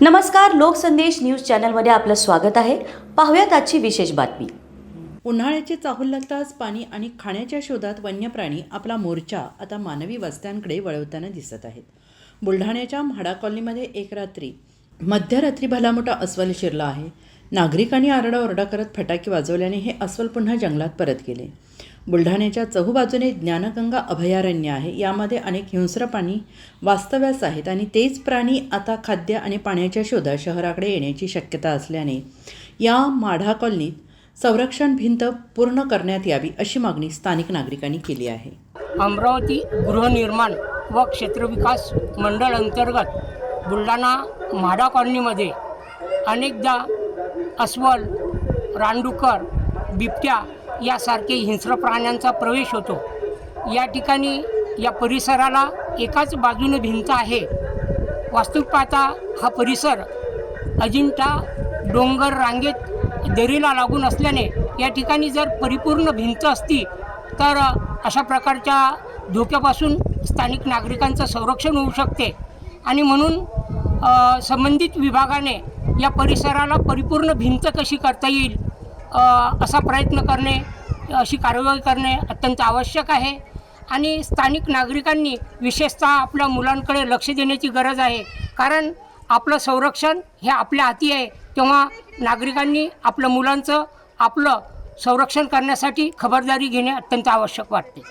नमस्कार लोकसंदेश न्यूज चॅनलमध्ये आपलं स्वागत आहे. पाहूयात आजची विशेष बातमी. उन्हाळ्याची चाहूल लागताच पाणी आणि खाण्याच्या शोधात वन्यप्राणी आपला मोर्चा आता मानवी वस्त्यांकडे वळवताना दिसत आहेत. बुलढाण्याच्या म्हाडा कॉलनीमध्ये एक रात्री मध्यरात्री भलामोठा अस्वल शिरला आहे. नागरिकांनी आरडाओरडा करत फटाके वाजवल्याने हे अस्वल पुन्हा जंगलात परत गेले. बुलढाण्याच्या चहूबाजूने ज्ञानगंगा अभयारण्य आहे. यामध्ये अनेक हिंस्र प्राणी वास्तव्यास आहेत आणि तेच प्राणी आता खाद्य आणि पाण्याच्या शोधात शहराकडे येण्याची शक्यता असल्याने या माढा कॉलनीत संरक्षण भिंत पूर्ण करण्यात यावी अशी मागणी स्थानिक नागरिकांनी केली आहे. अमरावती गृहनिर्माण व क्षेत्रविकास मंडळ अंतर्गत बुलढाणा म्हाडा कॉलनीमध्ये अनेकदा अस्वल रानडुकर बिबट्या यासारखे हिंस्र प्राण्यांचा प्रवेश होतो. या ठिकाणी या परिसराला एकाच बाजूने भिंत आहे. वास्तविक पाहता हा परिसर अजिंठा डोंगर रांगेत दरीला लागून असल्याने या ठिकाणी जर परिपूर्ण भिंत असती तर अशा प्रकारच्या धोक्यापासून स्थानिक नागरिकांचं संरक्षण होऊ शकते. आणि म्हणून संबंधित विभागाने या परिसराला परिपूर्ण भिंत कशी करता येईल असा प्रयत्न करणे अशी कारवाई करणे अत्यंत आवश्यक आहे. आणि स्थानिक नागरिकांनी विशेषतः आपल्या मुलांकडे लक्ष देण्याची गरज आहे. कारण आपलं संरक्षण हे आपल्या हाती आहे. तेव्हा नागरिकांनी आपल्या मुलांचं आपलं संरक्षण करण्यासाठी खबरदारी घेणे अत्यंत आवश्यक वाटते.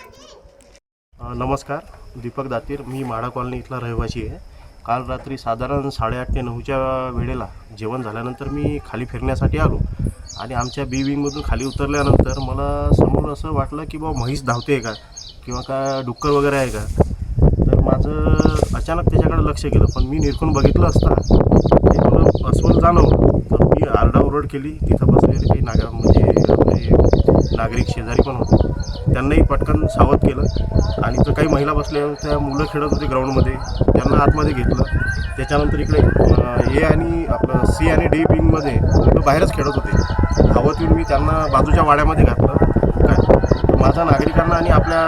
नमस्कार. दीपक दातीर. मी माडा कॉलनी इथला रहिवासी आहे. काल रात्री साधारण साडेआठ ते नऊच्या वेळेला जेवण झाल्यानंतर मी खाली फिरण्यासाठी आलो. आणि आमच्या बी विंगमधून खाली उतरल्यानंतर मला समोर असं वाटलं की बा म्हैस धावते आहे का? किंवा का डुक्कर वगैरे आहे का? तर माझं अचानक त्याच्याकडे लक्ष गेलं. पण मी निरखून बघितलं असता ते मला अस्वल जाणवलं. तर मी आरडाओरड केली. तिथं बसलेले काही नागा म्हणजे आपले नागरिक शेजारी पण होते. त्यांनाही पटकन सावध केलं. आणि तर काही महिला बसल्या त्या मुलं खेळत होते ग्राउंडमध्ये. त्यांना आतमध्ये घेतलं. त्याच्यानंतर इकडे ए आणि आपलं सी आणि डी विंगमध्ये मुलं बाहेरच खेळत होते. त्यांना बाजूच्या वाड्यामध्ये घातलं. काय? माझा नागरिकांना आणि आपल्या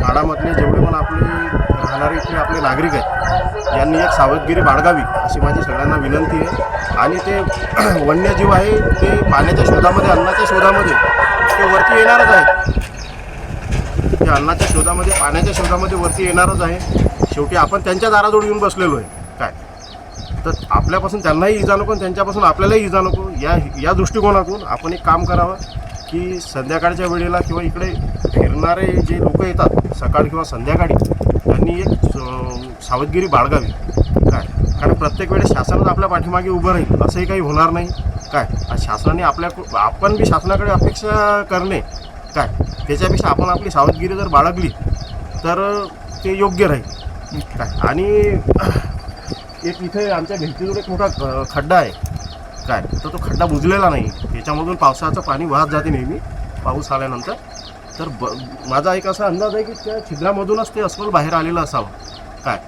माडामधले जेवढे पण आपले राहणारे इथले आपले नागरिक आहेत यांनी एक सावधगिरी बाळगावी अशी माझी सगळ्यांना विनंती आहे. आणि ते वन्यजीव आहे ते पाण्याच्या शोधामध्ये अन्नाच्या शोधामध्ये ते वरती येणारच आहेत. ते अन्नाच्या शोधामध्ये पाण्याच्या शोधामध्ये वरती येणारच आहे. शेवटी आपण त्यांच्या दाराजवळ येऊन बसलेलो आहे. तर आपल्यापासून त्यांनाही इजा नको आणि त्यांच्यापासून आपल्यालाही इजा नको. या या दृष्टिकोनातून आपण एक काम करावं की संध्याकाळच्या वेळेला किंवा इकडे फिरणारे जे लोक येतात सकाळ किंवा संध्याकाळी त्यांनी एक सावधगिरी बाळगावी. काय? कारण प्रत्येक वेळेस शासनच आपल्या पाठीमागे उभं राहील. असंही काही होणार नाही. काय? शासनाने आपल्या आपण बी शासनाकडे अपेक्षा करणे. काय? त्याच्यापेक्षा आपण आपली सावधगिरी जर बाळगली तर ते योग्य राहील. काय? आणि एक इथे आमच्या भिंतीजवळ एक मोठा खड्डा आहे. काय? तर तो खड्डा बुजलेला नाही. त्याच्यामधून पावसाचं पाणी वाहत जाते नेहमी पाऊस आल्यानंतर. तर ब माझा एक असा अंदाज आहे की त्या छिद्रामधूनच ते अस्वल बाहेर आलेलं असावं. काय?